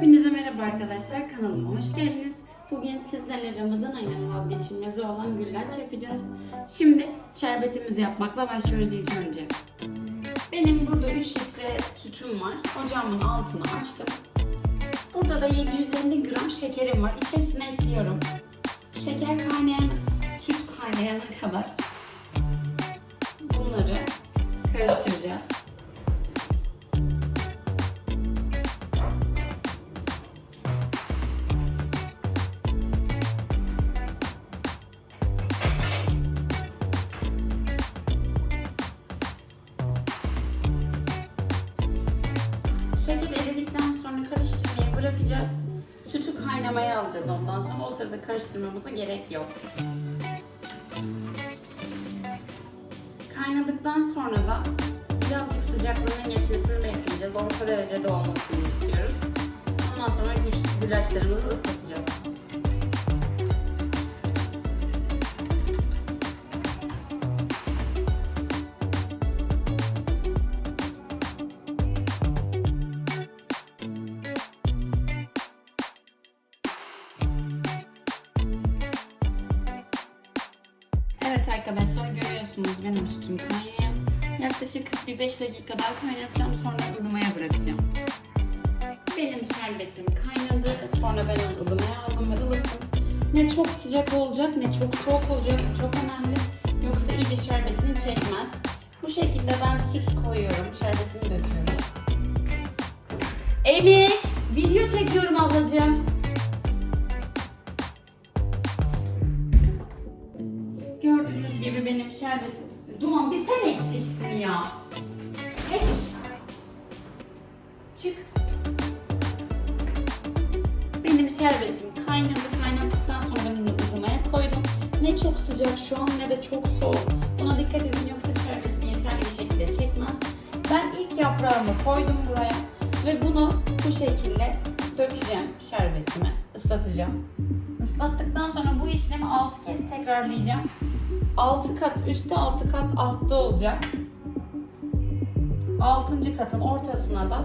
Hepinize merhaba arkadaşlar. Kanalıma hoş geldiniz. Bugün sizlerle Ramazan ayının vazgeçilmezi olan güllaç yapacağız. Şimdi şerbetimizi yapmakla başlıyoruz ilk önce. Benim burada 3 litre sütüm var. Ocağımın altını açtım. Burada da 750 gram şekerim var. İçerisine ekliyorum. Şeker kaynayan, süt kaynayana kadar bunları karıştıracağız. Şeker eridikten sonra karıştırmayı bırakacağız. Sütü kaynamaya alacağız ondan sonra. O sırada karıştırmamıza gerek yok. Kaynadıktan sonra da birazcık sıcaklığının geçmesini bekleyeceğiz. Orta derecede olmasını istiyoruz. Ondan sonra güç, güllaçlarımızı ıslatacağız. Arkadaşlar görüyorsunuz benim sütüm kaynayan. Yaklaşık 45 dakika daha kaynatacağım sonra ılımaya bırakacağım. Benim şerbetim kaynadı. Sonra ben onu ılımaya aldım ve ılıttım. Ne çok sıcak olacak ne çok soğuk olacak. Çok önemli. Yoksa iyice şerbetini çekmez. Bu şekilde ben süt koyuyorum. Şerbetimi döküyorum. Emir! Video çekiyorum ablacığım. Gördüğünüz gibi benim şerbetim... Duman bir sen eksiksin ya. Geç. Çık. Benim şerbetim kaynadı. Kaynattıktan sonra ben onu ılımaya koydum. Ne çok sıcak şu an ne de çok soğuk. Buna dikkat edin yoksa şerbetini yeterli bir şekilde çekmez. Ben ilk yaprağımı koydum buraya ve bunu bu şekilde dökeceğim şerbetimi, ıslatacağım. Islattıktan sonra bu işlemi 6 kez tekrarlayacağım. 6 kat üstte 6 kat altta olacak. 6. katın ortasına da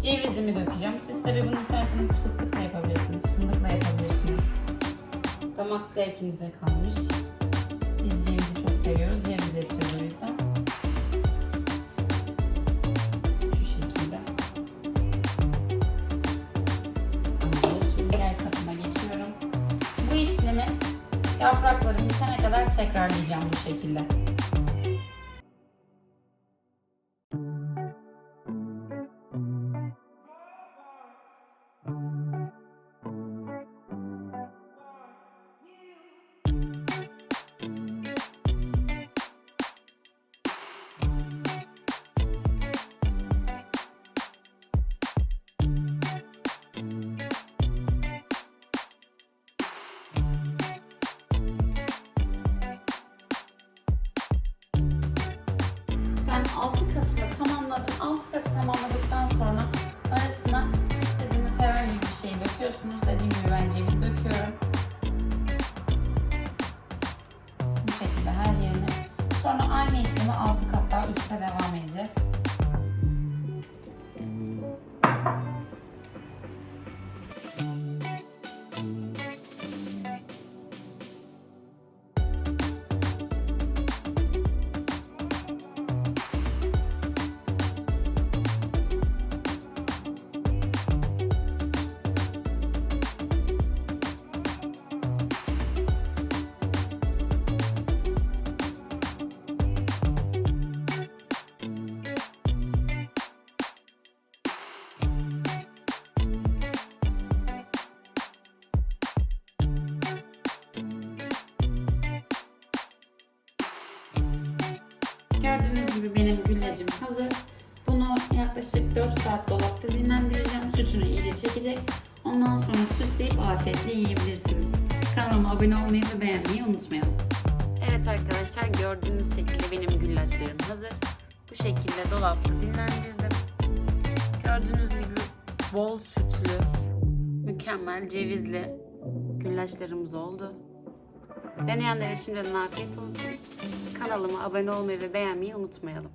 cevizimi dökeceğim. Siz tabi bunu isterseniz fıstıkla yapabilirsiniz, fındıkla yapabilirsiniz. Damak zevkinize kalmış. Biz cevizi çok seviyoruz. Ceviz yapacağız o yüzden. Şu şekilde. Şimdi diğer katıma geçiyorum. Bu işlemi yapraklarım bitene kadar tekrarlayacağım bu şekilde. Ben 6 katını tamamladım. 6 katı tamamladıktan sonra arasına istediğiniz herhangi bir şey döküyorsunuz. Dediğim gibi ben ceviz döküyorum. Bu şekilde her yerine. Sonra aynı işlemi 6 kat daha üstte devam edeceğiz. Gördüğünüz gibi benim güllacım hazır. Bunu yaklaşık 4 saat dolapta dinlendireceğim. Sütünü iyice çekecek. Ondan sonra süsleyip afiyetle yiyebilirsiniz. Kanalıma abone olmayı ve beğenmeyi unutmayalım. Evet arkadaşlar gördüğünüz şekilde benim güllaçlarım hazır. Bu şekilde dolapta dinlendirdim. Gördüğünüz gibi bol sütlü, mükemmel cevizli güllaçlarımız oldu. Deneyenlere şimdiden afiyet olsun. Kanalıma abone olmayı ve beğenmeyi unutmayalım.